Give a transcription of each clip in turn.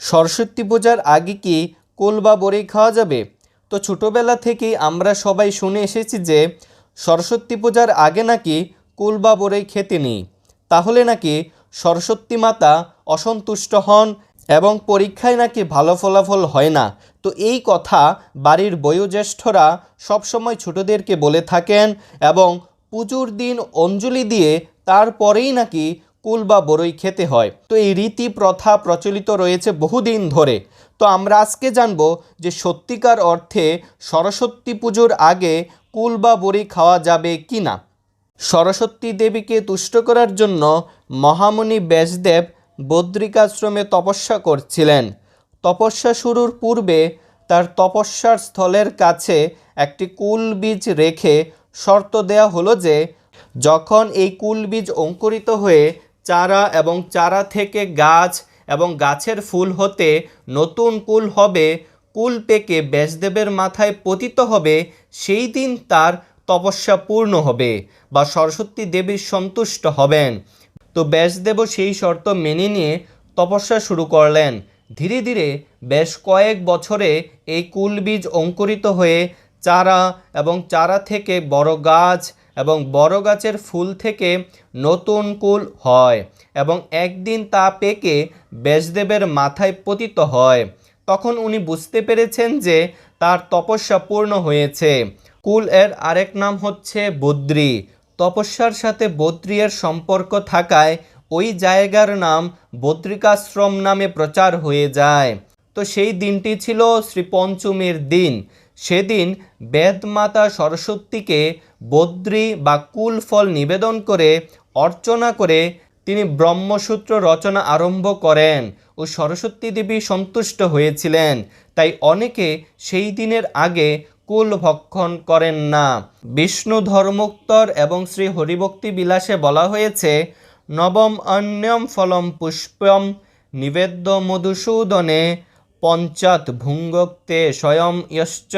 সরস্বতী পূজার আগে কি কুল বা বড়ি খাওয়া যাবে? তো ছোটোবেলা থেকেই আমরা সবাই শুনে এসেছি যে সরস্বতী পূজার আগে নাকি কুল বা বড়ি খেতে নেই। তাহলে নাকি সরস্বতী মাতা অসন্তুষ্ট হন এবং পরীক্ষায় নাকি ভালো ফলাফল হয় না। তো এই কথা বাড়ির বয়োজ্যেষ্ঠরা সবসময় ছোটদেরকে বলে থাকেন এবং পুজোর দিন অঞ্জলি দিয়ে তারপরেই নাকি কুল বা বড়ই খেতে হয়। তো এই রীতি প্রথা প্রচলিত রয়েছে বহুদিন ধরে। তো আমরা আজকে জানব যে সত্যিকার অর্থে সরস্বতী পুজোর আগে কুল বা বড়ি খাওয়া যাবে কি না সরস্বতী দেবীকে তুষ্ট করার জন্য মহামুনি ব্যাসদেব বদ্রিকাশ্রমে তপস্যা করছিলেন। তপস্যা শুরুর পূর্বে তার তপস্যার স্থলের কাছে একটি কুল বীজ রেখে শর্ত দেয়া হলো যে, যখন এই কুল বীজ অঙ্কুরিত হয়ে চারা এবং চারা থেকে গাছ এবং গাছের ফুল হতে নতুন কুল হবে। কুল পেকে ব্যাসদেবের মাথায় পতিত হবে, সেই দিন তার তপস্যা পূর্ণ হবে বা সরস্বতী দেবীর সন্তুষ্ট হবেন। তো ব্যাসদেবও সেই শর্ত মেনে নিয়ে তপস্যা শুরু করলেন। ধীরে ধীরে বেশ কয়েক বছরে এই কুল বীজ অঙ্কুরিত হয়ে চারা এবং চারা থেকে বড় গাছ এবং বড় গাছের ফুল থেকে নতুন কুল হয় এবং একদিন তা পেকে ব্যাসদেবের মাথায় পতিত হয়। তখন উনি বুঝতে পেরেছেন যে তার তপস্যা পূর্ণ হয়েছে। কুল এর আরেক নাম হচ্ছে বদ্রী। তপস্যার সাথে বদ্রীয়ের সম্পর্ক থাকায় ওই জায়গার নাম বদ্রিকাশ্রম নামে প্রচার হয়ে যায়। তো সেই দিনটি ছিল শ্রী পঞ্চমীর দিন। সেদিন বেদমাতা সরস্বতীকে বদ্রী বা কুল ফল নিবেদন করে, অর্চনা করে তিনি ব্রহ্মসূত্র রচনা আরম্ভ করেন ও সরস্বতী দেবী সন্তুষ্ট হয়েছিলেন। তাই অনেকে সেই দিনের আগে কুল ভক্ষণ করেন না। বিষ্ণু ধর্মোত্তর এবং শ্রী হরিভক্তি বিলাসে বলা হয়েছে, নবম অন্যম ফলম পুষ্পম নিবেদ্য মধুসূদনে পঞ্চাত ভুঙ্গক্তে স্বয়ং ইয়শ্চ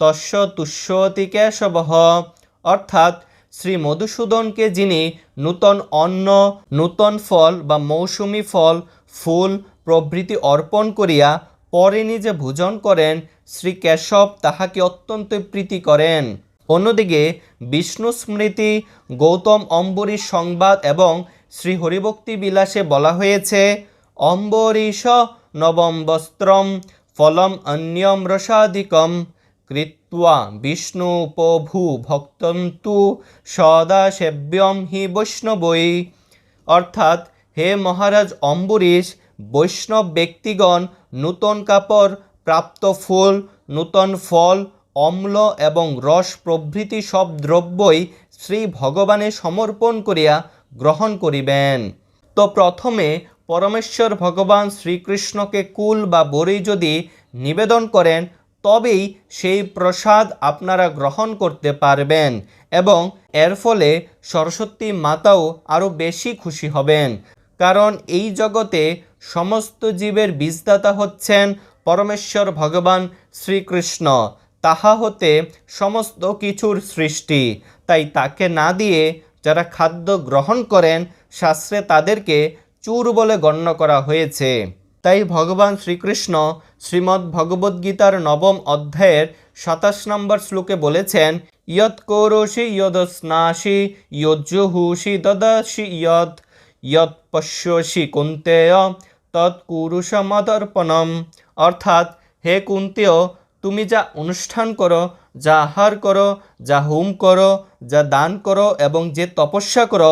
তস্য তুষ্যতি কেশবহ অর্থাৎ শ্রী মধুসূদনকে যিনি নূতন অন্ন, নূতন ফল বা মৌসুমি ফল, ফুল, প্রভৃতি অর্পণ করিয়া পরে নিজে ভোজন করেন শ্রী কেশব তাহাকে অত্যন্ত প্রীতি করেন। অন্যদিকে বিষ্ণু স্মৃতি, গৌতম অম্বরীশ সংবাদ এবং শ্রী হরিভক্তি বিলাসে বলা হয়েছে, অম্বরীশ নবম বস্ত্রম, ফলম অন্যম রসাধিকম। কৃত্বা বিষ্ণু উপভু ভক্তন্তু সদা সেব্যম হি বৈষ্ণবই অর্থাৎ হে মহারাজ অম্বরীশ, বৈষ্ণব ব্যক্তিগণ নূতন কাপড়, প্রাপ্ত ফুল, নূতন ফল, অম্ল এবং রস প্রভৃতি সব দ্রব্যই শ্রী ভগবানে সমর্পণ করিয়া গ্রহণ করিবেন। তো প্রথমে পরমেশ্বর ভগবান শ্রীকৃষ্ণকে কুল বা বড়ি যদি নিবেদন করেন, তবেই সেই প্রসাদ আপনারা গ্রহণ করতে পারবেন এবং এর ফলে সরস্বতী মাতাও আরও বেশি খুশি হবেন। কারণ এই জগতে সমস্ত জীবের বীজদাতা হচ্ছেন পরমেশ্বর ভগবান শ্রীকৃষ্ণ। তাহা হতে সমস্ত কিছুর সৃষ্টি। তাই তাকে না দিয়ে যারা খাদ্য গ্রহণ করেন, শাস্ত্রে তাদেরকে চুর বলে গণ্য করা হয়েছে। তাই ভগবান শ্রীকৃষ্ণ শ্রীমদ্ ভগবদ্গীতার নবম অধ্যায়ের সাতাশ নম্বর শ্লোকে বলেছেন, ইয়ৎ কৌরসি ইয়দস্নাসি ইয়জ্জুহুষি দদাসি ইয়ৎ ইয়ৎ পশ্যসি কুন্তেয় তৎকুরুষমদর্পণম অর্থাৎ, হে কুন্তেয়, তুমি যা অনুষ্ঠান করো, যা আহার করো, যা হোম করো, যা দান করো এবং যে তপস্যা করো,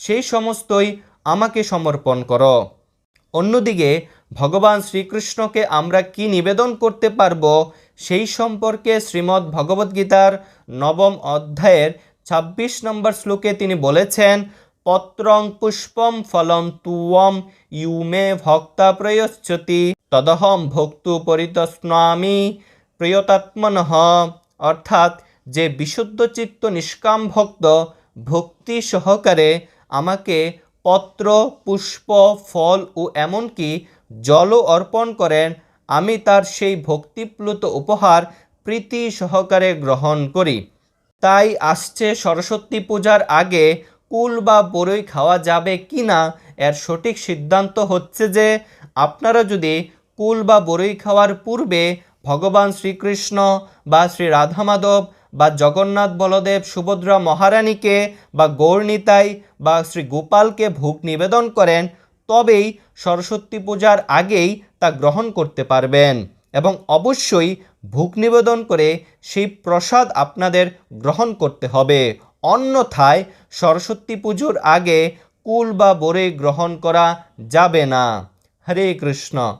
সেই সমস্তই আমাকে সমর্পণ করো। অন্যদিকে, ভগবান শ্রীকৃষ্ণকে আমরা কি নিবেদন করতে পারব সেই সম্পর্কে শ্রীমদ্ ভগবদ্গীতার নবম অধ্যায়ের ২৬ নম্বর শ্লোকে তিনি বলেছেন, পত্রং পুষ্পম ফলম তুয়ম ইউমে ভক্তা প্রয়চ্ছতি তদহম ভক্তু পরিতস্নামি প্রিয়তাত্মনঃ। অর্থাৎ, যে বিশুদ্ধ চিত্ত নিষ্কাম ভক্ত ভক্তি সহকারে আমাকে পত্র পুষ্প, ফল ও এমনকি জলও অর্পণ করেন। আমি তার সেই ভক্তিপ্লুত উপহার প্রীতি সহকারে গ্রহণ করি। তাই আসছে সরস্বতী পূজার আগে কুল বা বড়ই খাওয়া যাবে কি না এর সঠিক সিদ্ধান্ত হচ্ছে যে, আপনারা যদি কুল বা বরই খাওয়ার পূর্বে ভগবান শ্রীকৃষ্ণ বা শ্রী রাধা মাধব বা জগন্নাথ বলদেব সুভদ্রা মহারানীকে বা গৌরনীতাই বা শ্রী গোপালকে ভোগ নিবেদন করেন, তবেই সরস্বতী পূজার আগেই তা গ্রহণ করতে পারবেন। এবং অবশ্যই ভোগ নিবেদন করে সেই প্রসাদ আপনাদের গ্রহণ করতে হবে। অন্যথায় সরস্বতী পুজোর আগে কুল বা বরে গ্রহণ করা যাবে না। হরে কৃষ্ণ।